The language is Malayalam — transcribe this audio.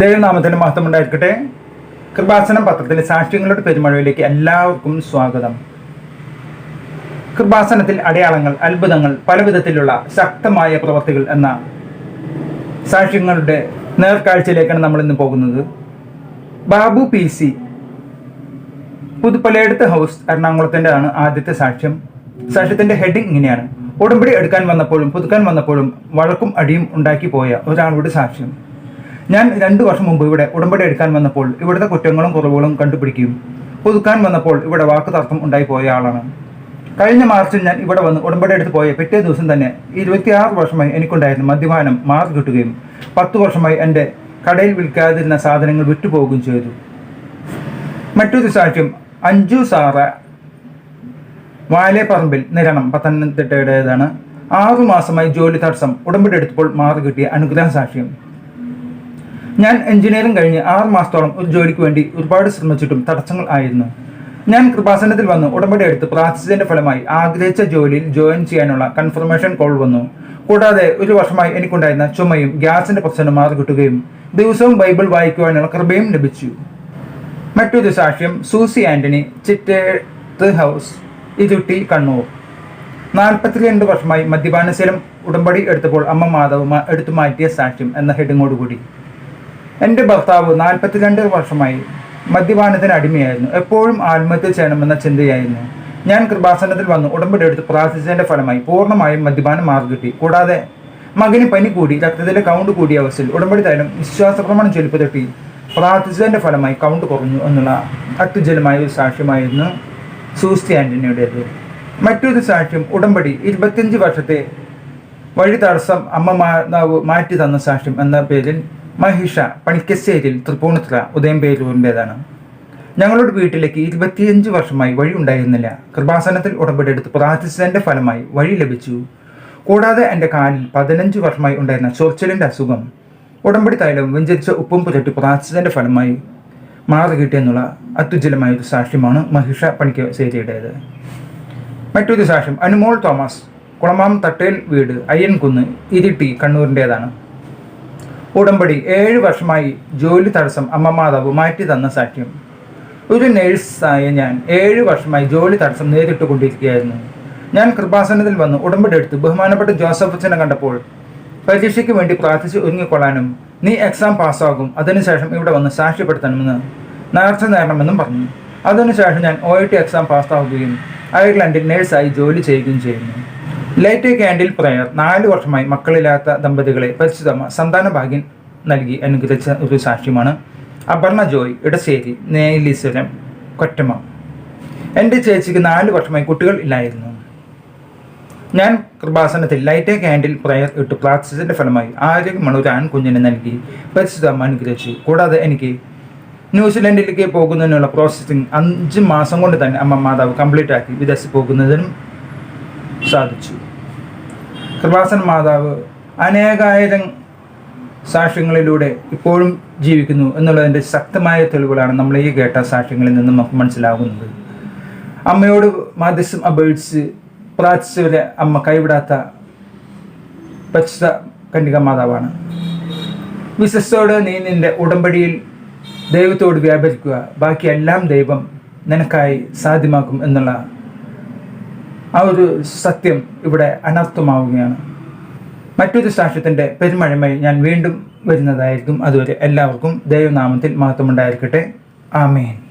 ദൈവനാമത്തിന് മഹത്വം ഉണ്ടായിരിക്കട്ടെ കൃപാസനം പത്രത്തിലെ സാക്ഷ്യങ്ങളുടെ പെരുമഴയിലേക്ക് എല്ലാവർക്കും സ്വാഗതം. കൃപാസനത്തിൽ അടയാളങ്ങൾ അത്ഭുതങ്ങൾ പലവിധത്തിലുള്ള ശക്തമായ പ്രവർത്തികൾ എന്ന സാക്ഷ്യങ്ങളുടെ നേർക്കാഴ്ചയിലേക്കാണ് നമ്മൾ ഇന്ന് പോകുന്നത്. ബാബു പി സി പുതുപ്പലയെടുത്ത് ഹൗസ് എറണാകുളത്തിന്റെതാണ് ആദ്യത്തെ സാക്ഷ്യം. സാക്ഷ്യത്തിന്റെ ഹെഡിങ് ഇങ്ങനെയാണ്. ഉടമ്പടി എടുക്കാൻ വന്നപ്പോഴും പുതുക്കാൻ വന്നപ്പോഴും വഴക്കും അടിയും ഉണ്ടാക്കി പോയ ഒരാളുടെ സാക്ഷ്യം. ഞാൻ രണ്ടു വർഷം മുമ്പ് ഇവിടെ ഉടമ്പടി എടുക്കാൻ വന്നപ്പോൾ ഇവിടുത്തെ കുറ്റങ്ങളും കുറവുകളും കണ്ടുപിടിക്കുകയും പുതുക്കാൻ വന്നപ്പോൾ ഇവിടെ വാക്ക് തർക്കം ഉണ്ടായി പോയ ആളാണ്. കഴിഞ്ഞ മാർച്ചിൽ ഞാൻ ഇവിടെ വന്ന് ഉടമ്പടി എടുത്ത് പോയ പിറ്റേ ദിവസം തന്നെ ഇരുപത്തിയാറ് വർഷമായി എനിക്കുണ്ടായിരുന്ന മദ്യപാനം മാർക്ക് കിട്ടുകയും പത്ത് വർഷമായി എന്റെ കടയിൽ വിൽക്കാതിരുന്ന സാധനങ്ങൾ വിറ്റുപോകുകയും ചെയ്തു. മറ്റൊരു സാക്ഷ്യം അഞ്ജു സാറ വാലേപ്പറമ്പിൽ നിരണം പത്തനംതിട്ടയുടേതാണ്. ആറു മാസമായി ജോലി തടസ്സം ഉടമ്പടി എടുത്തപ്പോൾ മാറി കിട്ടിയ അനുഗ്രഹ സാക്ഷ്യം ഞാൻ എഞ്ചിനീയറിംഗ് കഴിഞ്ഞ് ആറ് മാസത്തോളം ഒരു ജോലിക്ക് വേണ്ടി ഒരുപാട് ശ്രമിച്ചിട്ടും തടസ്സങ്ങൾ ആയിരുന്നു. ഞാൻ കൃപാസനത്തിൽ വന്ന്. ഉടമ്പടി എടുത്ത് പ്രാർത്ഥിച്ചതിന്റെ ഫലമായി ആഗ്രഹിച്ച ജോലിയിൽ ജോയിൻ ചെയ്യാനുള്ള കൺഫർമേഷൻ കോൾ വന്നു. കൂടാതെ ഒരു വർഷമായി എനിക്കുണ്ടായിരുന്ന ചുമയും ഗ്യാസിന്റെ പ്രശ്നം മാറി കിട്ടുകയും ദിവസവും ബൈബിൾ വായിക്കുവാനുള്ള കൃപയും ലഭിച്ചു. മറ്റൊരു സാക്ഷ്യം സൂസി ആന്റണി ചിറ്റേത്ത് ഹൗസ് ഇരുട്ടി കണ്ണൂർ. നാൽപ്പത്തിരണ്ട് വർഷമായി മദ്യപാനശീലം ഉടമ്പടി എടുത്തപ്പോൾ അമ്മ മാധവ് എടുത്തു മാറ്റിയ സാക്ഷ്യം എന്ന ഹെഡിങ്ങോടുകൂടി. എന്റെ ഭർത്താവ് നാൽപ്പത്തിരണ്ട് വർഷമായി മദ്യപാനത്തിന് അടിമയായിരുന്നു. എപ്പോഴും ആത്മഹത്യ ചെയ്യണമെന്ന ചിന്തയായിരുന്നു. ഞാൻ കൃപാസനത്തിൽ വന്ന്. ഉടമ്പടി എടുത്ത് പ്രാർത്ഥിച്ചതിന്റെ ഫലമായി പൂർണമായും മദ്യപാനം മാറി കിട്ടി. കൂടാതെ മകന് പനി കൂടി രക്തത്തിലെ കൗണ്ട് കൂടിയ അവസ്ഥയിൽ ഉടമ്പടി തൈലം വിശ്വാസ പ്രമാണം ചെലുപ്പ് തട്ടി പ്രാർത്ഥിച്ചതിന്റെ ഫലമായി കൗണ്ട് കുറഞ്ഞു എന്നുള്ള അത്യുജ്വലമായ ഒരു സാക്ഷ്യമായിരുന്നു സൂസ്തി ആന്റണിയുടേത് മറ്റൊരു സാക്ഷ്യം ഉടമ്പടി ഇരുപത്തിയഞ്ച് വർഷത്തെ വഴി തടസ്സം അമ്മ മാറ്റി തന്ന സാക്ഷ്യം എന്ന പേരിൽ മഹിഷ പണിക്കശ്ശേരിയിൽ തൃപ്പൂണിത്തുറ ഉദയംപേരൂരിന്റെതാണ്. ഞങ്ങളുടെ വീട്ടിലേക്ക് ഇരുപത്തിയഞ്ച് വർഷമായി വഴി ഉണ്ടായിരുന്നില്ല. കൃപാസനത്തിൽ ഉടമ്പടിയെടുത്ത് പ്രാർത്ഥിച്ചതിന്റെ ഫലമായി വഴി ലഭിച്ചു. കൂടാതെ എന്റെ കാലിൽ പതിനഞ്ച് വർഷമായി ഉണ്ടായിരുന്ന ചൊറിച്ചിലിന്റെ അസുഖം ഉടമ്പടി തൈലവും വെഞ്ചരിച്ച ഉപ്പും പുരട്ടി പ്രാർത്ഥിച്ചതിന്റെ ഫലമായി മാറി കിട്ടിയെന്നുള്ള അത്യുജ്വലമായ ഒരു സാക്ഷ്യമാണ് മഹിഷ പണിക്കശ്ശേരിയുടേത്. മറ്റൊരു സാക്ഷ്യം അനുമോൾ തോമസ് കുളമാം തട്ടേൽ വീട് അയ്യൻകുന്ന് ഇരിട്ടി കണ്ണൂരിന്റെതാണ്. ഉടമ്പടി ഏഴ് വർഷമായി ജോലി തടസ്സം അമ്മ മാതാവ് മാറ്റി തന്ന സാക്ഷ്യം. ഒരു നേഴ്സായ ഞാൻ ഏഴ് വർഷമായി ജോലി തടസ്സം നേരിട്ട് കൊണ്ടിരിക്കുകയായിരുന്നു. ഞാൻ കൃപാസനത്തിൽ വന്ന് ഉടമ്പടി എടുത്ത് ബഹുമാനപ്പെട്ട ജോസഫ് അച്ഛനെ കണ്ടപ്പോൾ പരീക്ഷയ്ക്ക് വേണ്ടി പ്രാർത്ഥിച്ച് ഒരുങ്ങിക്കൊള്ളാനും നീ എക്സാം പാസ്സാകും അതിനുശേഷം ഇവിടെ വന്ന് സാക്ഷ്യപ്പെടുത്തണമെന്ന് നേർച്ച നേടണമെന്നും പറഞ്ഞു. അതിനുശേഷം ഞാൻ ഒ ടി എക്സാം പാസ്സാവുകയും അയർലൻഡിൽ നേഴ്സായി ജോലി ചെയ്യുകയും ചെയ്യുന്നു. ലൈറ്റ് കാൻഡിൽ പ്രയർ നാല് വർഷമായി മക്കളില്ലാത്ത ദമ്പതികളെ പരിശുദ്ധമ്മ സന്താന ഭാഗ്യം നൽകി അനുഗ്രഹിച്ച ഒരു സാക്ഷ്യമാണ്. അപർണ ജോയ് ഇടശ്ശേരി നേലീശ്വരം കൊറ്റമ എന്റെ ചേച്ചിക്ക് നാല് വർഷമായി കുട്ടികൾ ഇല്ലായിരുന്നു. ഞാൻ കൃപാസനത്തിൽ ലൈറ്റ് കാൻഡിൽ പ്രയർ ഇട്ട് പ്രാർത്ഥിച്ചതിന്റെ ഫലമായി ആരോഗ്യമുള്ള ഒരു ആൺകുഞ്ഞിനെ നൽകി പരിശുദ്ധമ്മ അനുഗ്രഹിച്ചു. കൂടാതെ എനിക്ക് ന്യൂസിലൻഡിലേക്ക് പോകുന്നതിനുള്ള പ്രോസസ്സിംഗ് അഞ്ച് മാസം കൊണ്ട് തന്നെ അമ്മ മാതാവ് കംപ്ലീറ്റ് ആക്കി വിദേശത്ത് പോകുന്നതിനും സാധിച്ചു. കൃപാസൻ മാതാവ് അനേകായിരം സാക്ഷ്യങ്ങളിലൂടെ ഇപ്പോഴും ജീവിക്കുന്നു എന്നുള്ളതിന്റെ ശക്തമായ തെളിവുകളാണ് നമ്മൾ ഈ കേട്ട സാക്ഷ്യങ്ങളിൽ നിന്നും നമുക്ക് മനസ്സിലാകുന്നത്. അമ്മയോട് മാധ്യസ്ഥം അപേക്ഷിച്ച് പ്രാർത്ഥിച്ചവരെ അമ്മ കൈവിടാത്ത പരിശുദ്ധ കന്യക മാതാവാണ്. വിശ്വസ്തോട് നീ നിന്റെ ഉടമ്പടിയിൽ ദൈവത്തോട് വ്യാപരിക്കുക. ബാക്കിയെല്ലാം ദൈവം നിനക്കായി സാധ്യമാക്കും എന്നുള്ള ആ ഒരു സത്യം ഇവിടെ അനർത്ഥമാവുകയാണ്. മറ്റൊരു സാക്ഷ്യത്തിന്റെ പെരുമഴമയിൽ ഞാൻ വീണ്ടും വരുന്നതായിരിക്കും. അതുവരെ എല്ലാവർക്കും ദൈവനാമത്തിൽ മഹത്വമുണ്ടായിരിക്കട്ടെ. ആമേൻ.